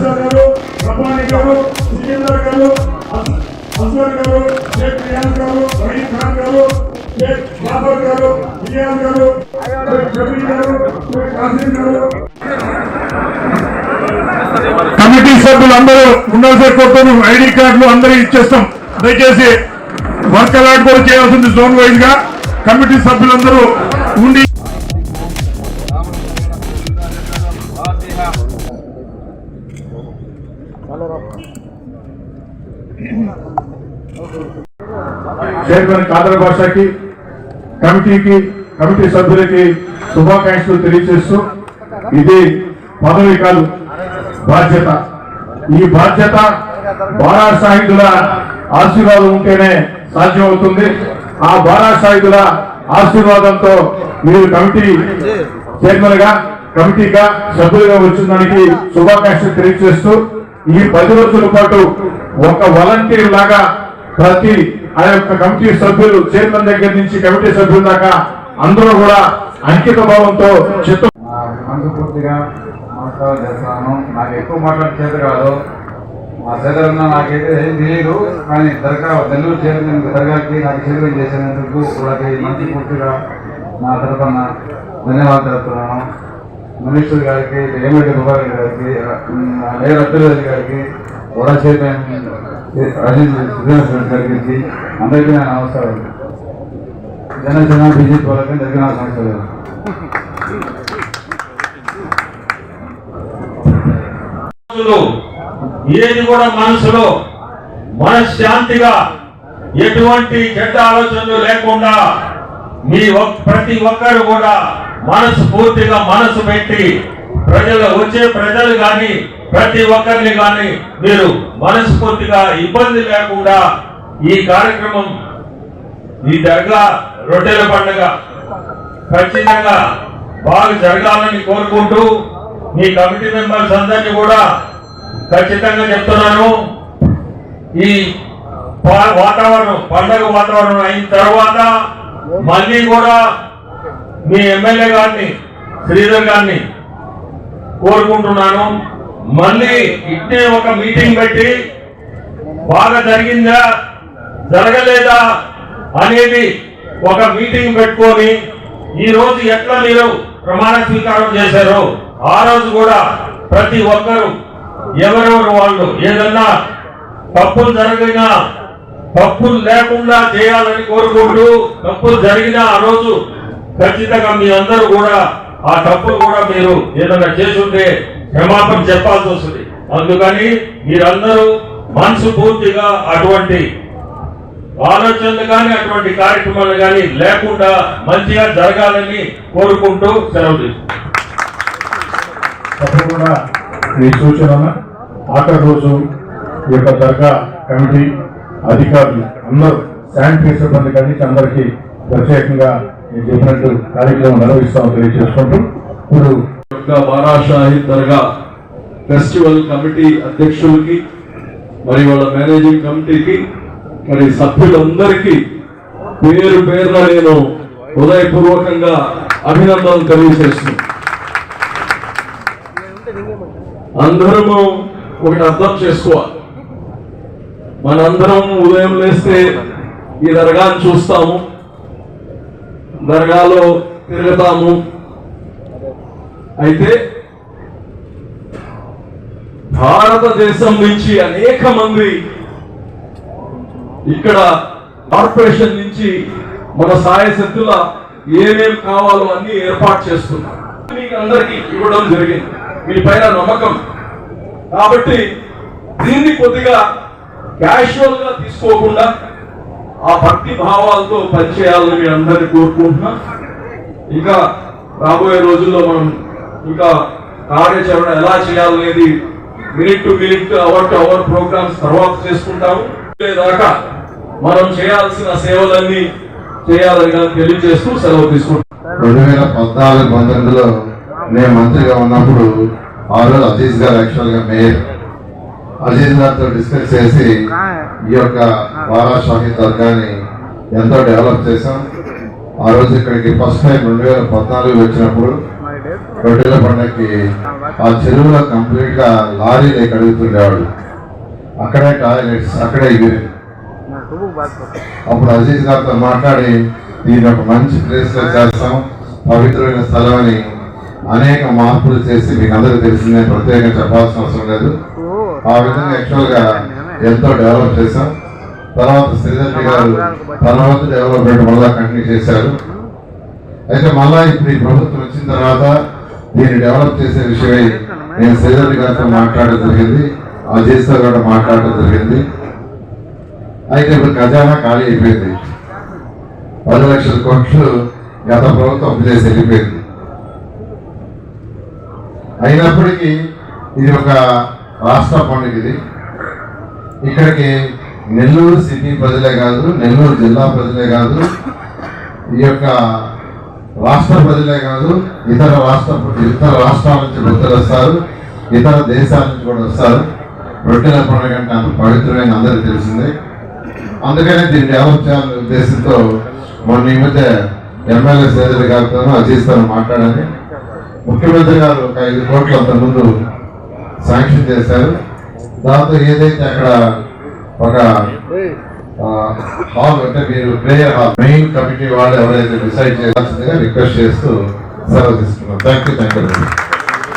గారు సికిందర్ గారు అస్గర్ గారు షేక్ రియాజ్ గారు రహీం ఖాన్ గారు షేక్ బాబర్ గారు రియాజ్ గారు షేక్ షబీ గారు షేక్ కాసిం గారు. కమిటీ సభ్యులందరూ ఉండాల్సిన కోరుతాను ఐడి కార్డులు అందరూ ఇచ్చేస్తాం. దయచేసి వర్క్ అలాట్ కూడా చేయాల్సింది జోన్ వైజ్గా కమిటీ సభ్యులందరూ ఉండి చైర్మన్ కాదర్ భాషకి కమిటీకి కమిటీ సభ్యులకి శుభాకాంక్షలు తెలియజేస్తూ ఇది పదవి కాదు బాధ్యత. ఈ బాధ్యత బారా సాహితుల ఆశీర్వాదం ఉంటేనే సాధ్యమవుతుంది. ఆ బారా సాహితుల ఆశీర్వాదంతో మీరు కమిటీ చైర్మన్గా కమిటీగా సభ్యులుగా వచ్చిన దానికి శుభాకాంక్షలు తెలియజేస్తూ ఈ పది రోజుల పాటు ఒక వాలంటీర్ లాగా ప్రతి ఆ యొక్క కమిటీ సభ్యులు చైర్మన్ దగ్గర నుంచి కమిటీ సభ్యుల దాకా అందరూ కూడా అంకిత భావంతో చిత్త నా మనస్ఫూర్తిగా నమస్కారం చేస్తాను. నాకు ఎక్కువ మాట్లాడే చేత కాదు. మా చేతులున్న నాకైతే ఏం తెలియదు కానీ దర్గా నెల్లూరు చైర్మన్ దర్గాకి నాకు చైర్మన్ చేసినందుకు వాళ్ళకి మనస్ఫూర్తిగా నా తరఫున ధన్యవాదాలు తెలుపుతున్నాను. మునీశ్వర్ గారికి ఏమిటి దుబాయ్ గారికి మేయర్ రత్నరాజు గారికి వడా చైర్మన్ అజిత్ శ్రీనివాస్ గారికి అందరికీ నా నమస్కారం. జనసేన బీజేపీ వాళ్ళకి జరిగిన సమస్యలు రోజులు ఏది కూడా మనసులో మనశ్శాంతిగా ఎటువంటి చెడ్డ ఆలోచనలు లేకుండా మీ ప్రతి ఒక్కరు కూడా మనసు పూర్తిగా మనసు పెట్టి ప్రజలు వచ్చే ప్రజలు కానీ ప్రతి ఒక్కరిని కానీ మీరు మనస్ఫూర్తిగా ఇబ్బంది లేకుండా ఈ కార్యక్రమం ఈ దర్గా రొట్టెల పండుగ ఖచ్చితంగా బాగా జరగాలని కోరుకుంటూ మీ కమిటీ మెంబర్స్ అందరినీ కూడా ఖచ్చితంగా చెప్తున్నాను. ఈ వాతావరణం పండగ వాతావరణం అయిన తర్వాత మళ్ళీ కూడా మీ ఎమ్మెల్యే గారిని శ్రీధర్ గారిని కోరుకుంటున్నాను. మళ్ళీ ఇట్టే ఒక మీటింగ్ పెట్టి బాగా జరిగిందా జరగలేదా అనేది ఒక మీటింగ్ పెట్టుకొని ఈ రోజు ఎట్లా మీరు ప్రమాణ స్వీకారం చేశారో ఆ రోజు కూడా ప్రతి ఒక్కరు ఎవరెవరు వాళ్ళు ఏదన్నా తప్పులు జరిగినా తప్పులు లేకుండా చేయాలని కోరుకుంటూ తప్పులు జరిగినా ఆ రోజు ఖచ్చితంగా మీ అందరూ కూడా ఆ తప్పు కూడా మీరు ఏదైనా చేస్తుంటే క్షమాపణ చెప్పాల్సి వస్తుంది. అందుకని మీరందరూ మనసు పూర్తిగా అటువంటి ఆలోచనలు కానీ అటువంటి కార్యక్రమాలు కానీ లేకుండా మంచిగా జరగాలని కోరుకుంటూ సెలవు తప్పకుండా మీ సూచన ఆఖరి రోజు ఈ యొక్క దర్గా కమిటీ అధికారులు అందరూ శానిటరీ సిబ్బంది కానీ అందరికీ ప్రత్యేకంగా నేను చెప్పినట్టు కార్యక్రమం నిర్వహిస్తామని తెలియజేసుకుంటూ ఇప్పుడు యొక్క దర్గా ఫెస్టివల్ కమిటీ అధ్యక్షులకి మరి వాళ్ళ మేనేజింగ్ కమిటీకి మరి సభ్యులందరికీ పేరు పేరున నేను హృదయపూర్వకంగా అభినందనలు తెలియజేస్తున్నాను. అందరము ఒకటి అర్థం చేసుకోవాలి. మనందరం ఉదయం లేస్తే ఈ దర్గాను చూస్తాము. దర్గాలో తిరుగుతాము అయితే భారతదేశం నుంచి అనేక మంది ఇక్కడ కార్పొరేషన్ నుంచి మన సాయశక్తుల ఏమేం కావాలో అన్ని ఏర్పాటు చేస్తున్నాం మీకు అందరికీ ఇవ్వడం జరిగింది. మీ పైన నమ్మకం. కాబట్టి దీన్ని కొద్దిగా క్యాషువల్గా తీసుకోకుండా ఆ భక్తి భావాలతో పనిచేయాలని మీ అందరినీ కోరుకుంటున్నా. ఇంకా రాబోయే రోజుల్లో మనం ఇంకా కార్యాచరణ ఎలా చేయాలనేది minute to minute hour to hour programmes తర్వాత చేసుకుంటాము. దాకా మనం చేయాల్సిన సేవలన్నీ చేయాలని తెలియజేస్తూ సెలవు తీసుకుంటాం రెండు వేల పద్నాలుగు పంతొమ్మిదిలో నేను మంత్రిగా ఉన్నప్పుడు ఆ రోజు అతీష్ గారు యాక్చువల్గా మేయర్. అజీజ్ గారితో డిస్కస్ చేసి ఈ యొక్క షాహీ దర్గాని ఎంతో డెవలప్ చేశాం. ఆ రోజు ఇక్కడికి ఫస్ట్ టైం రెండు వేల పద్నాలుగు వచ్చినప్పుడు రొట్టెల పండగకి ఆ చెరువులో కంప్లీట్గా లారీలు కడుగుతుండేవాడు అక్కడే టాయిలెట్స్ అక్కడే యూరిన్ అప్పుడు అజీజ్ గారితో మాట్లాడి దీన్ని ఒక మంచి ప్లేస్లో చేస్తాం. పవిత్రమైన స్థలం అని అనేక మార్పులు చేసి మీకు అందరికీ తెలిసిందే. ప్రత్యేకంగా చెప్పాల్సిన అవసరం లేదు. ఆ విధంగా యాక్చువల్గా ఎంతో డెవలప్ చేశాం. తర్వాత శ్రీధర్ గారు తర్వాత డెవలప్మెంట్ మళ్ళా కంటిన్యూ చేశారు. అయితే మళ్ళా ఇప్పుడు ఈ ప్రభుత్వం వచ్చిన తర్వాత దీన్ని డెవలప్ చేసే విషయమై నేను శ్రీధర్ గారితో మాట్లాడడం జరిగింది. అజీజ్తో కూడా మాట్లాడడం జరిగింది. అయితే ఇప్పుడు ఖజానా ఖాళీ అయిపోయింది. పది లక్షల కోట్లు గత ప్రభుత్వం అప్పు చేసి వెళ్ళిపోయింది. అయినప్పటికీ ఇది ఒక రాష్ట్ర పండుగ ఇది ఇక్కడికి నెల్లూరు సిటీ ప్రజలే కాదు నెల్లూరు జిల్లా ప్రజలే కాదు ఈ యొక్క రాష్ట్ర ప్రజలే కాదు ఇతర రాష్ట్ర ఇతర రాష్ట్రాల నుంచి భక్తులు వస్తారు ఇతర దేశాల నుంచి కూడా వస్తారు. రొట్టెల పండుగ అంటే అంత పవిత్రమైన అందరికీ తెలిసిందే. అందుకనే దీన్ని డెవలప్ చేయాలనే ఉద్దేశంతో మొన్న ఈ మధ్య ఎమ్మెల్యే సేదరి గారితో అజీజ్తో మాట్లాడాలి ముఖ్యమంత్రి గారు ఒక ఐదు కోట్లు అంత ముందు శాంక్షన్ చేశారు. దాంతో ఏదైతే అక్కడ ఒక హాల్ అంటే మీరు ప్లేయర్ హాల్ మెయిన్ కమిటీ వాళ్ళు ఎవరైతే డిసైడ్ చేయాల్సిందిగా రిక్వెస్ట్ చేస్తూ సెలవు తీసుకున్నాం థ్యాంక్ యూ థ్యాంక్ యూ